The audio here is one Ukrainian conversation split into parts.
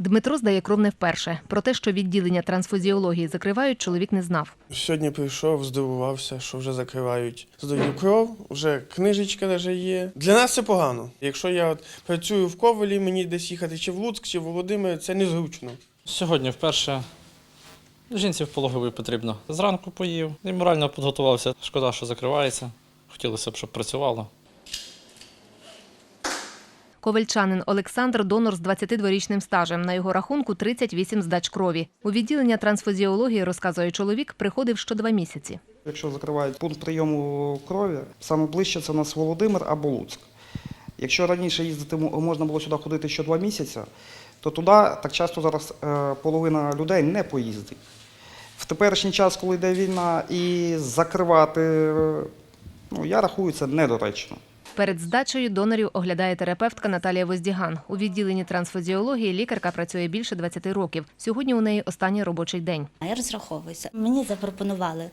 Дмитро здає кров не вперше. Про те, що відділення трансфузіології закривають, чоловік не знав. Сьогодні прийшов, здивувався, що вже закривають. Здаю кров, вже книжечка даже є. Для нас це погано. Якщо я от працюю в Ковелі, мені десь їхати чи в Луцьк, чи в Володимир, це незручно. Сьогодні вперше жінці в пологовий потрібно. Зранку поїв і морально підготувався. Шкода, що закривається. Хотілося б, щоб працювало. Ковальчанин Олександр донор з 22-річним стажем. На його рахунку 38 здач крові. У відділення трансфузіології, розказує чоловік, приходив що два місяці. Якщо закривають пункт прийому крові, саме ближче це у нас Володимир або Луцьк. Якщо раніше їздити можна було сюди ходити що два місяці, то туди так часто зараз е, половина людей не поїздить. В теперішній час, коли йде війна, і закривати, е, ну, я рахую, це недоречно. Перед здачею донорів оглядає терапевтка Наталія Воздіган. У відділенні трансфузіології лікарка працює більше 20 років. Сьогодні у неї останній робочий день. Я розраховуюся. Мені запропонували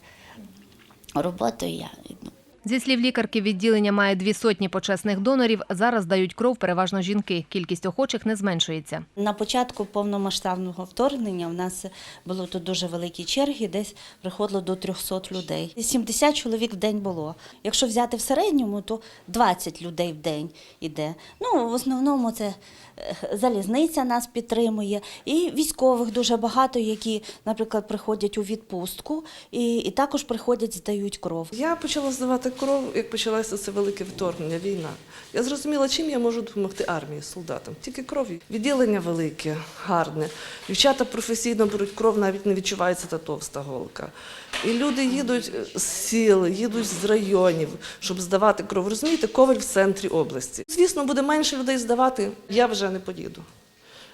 роботу, і я йду. Зі слів лікарки, відділення має дві сотні почесних донорів. Зараз дають кров переважно жінки. Кількість охочих не зменшується. На початку повномасштабного вторгнення в нас було тут дуже великі черги, десь приходило до 300 людей. 70 чоловік в день було. Якщо взяти в середньому, то 20 людей в день іде. Ну, в основному це е, залізниця нас підтримує, і військових дуже багато, які, наприклад, приходять у відпустку і, і також приходять, здають кров. Я почала здавати кров, як почалося це велике вторгнення, війна. Я зрозуміла, чим я можу допомогти армії, солдатам. Тільки кров'ю. Відділення велике, гарне. Дівчата професійно беруть кров, навіть не відчувається та товста голка. І люди їдуть з сіл, їдуть з районів, щоб здавати кров. Розумієте, коваль в центрі області. Звісно, буде менше людей здавати. Я вже не поїду.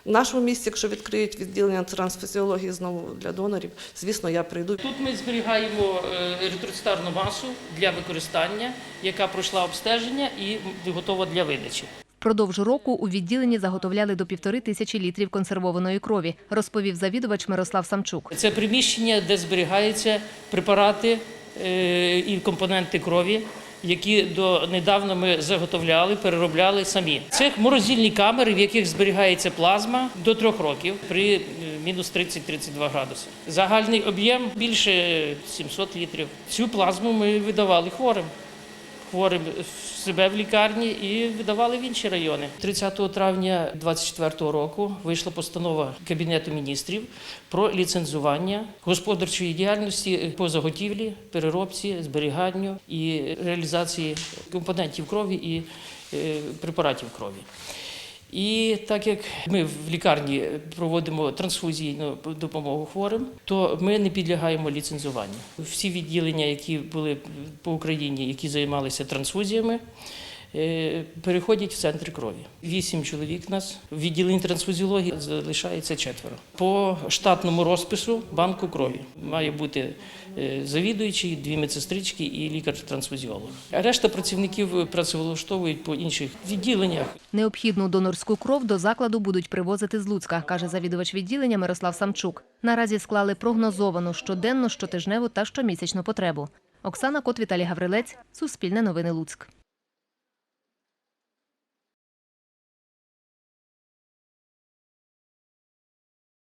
В нашому місті, якщо відкриють відділення трансфізіології знову для донорів, звісно, я прийду. Тут ми зберігаємо еритроцитарну масу для використання, яка пройшла обстеження і готова для видачі. Впродовж року у відділенні заготовляли до півтори тисячі літрів консервованої крові, розповів завідувач Мирослав Самчук. Це приміщення, де зберігаються препарати е, і компоненти крові, які до недавно ми заготовляли, переробляли самі. Це морозильні камери, в яких зберігається плазма до трьох років при е, мінус 30-32 градуси. Загальний об'єм більше 700 літрів. Цю плазму ми видавали хворим. Хворим себе в лікарні і видавали в інші райони. 30 травня 2024 року вийшла постанова Кабінету міністрів про ліцензування господарчої діяльності по заготівлі, переробці, зберіганню і реалізації компонентів крові і е, препаратів крові. І так як ми в лікарні проводимо трансфузійну допомогу хворим, то ми не підлягаємо ліцензуванню. Всі відділення, які були по Україні, які займалися трансфузіями, переходять в центр крові. Вісім чоловік нас в відділенні трансфузіології залишається четверо. По штатному розпису банку крові має бути е, завідуючий, дві медсестрички і лікар-трансфузіолог. Решта працівників працевлаштовують по інших відділеннях. Необхідну донорську кров до закладу будуть привозити з Луцька, каже завідувач відділення Мирослав Самчук. Наразі склали прогнозовану щоденну, щотижневу та щомісячну потребу. Оксана Кот, Віталій Гаврилець, Суспільне новини Луцьк.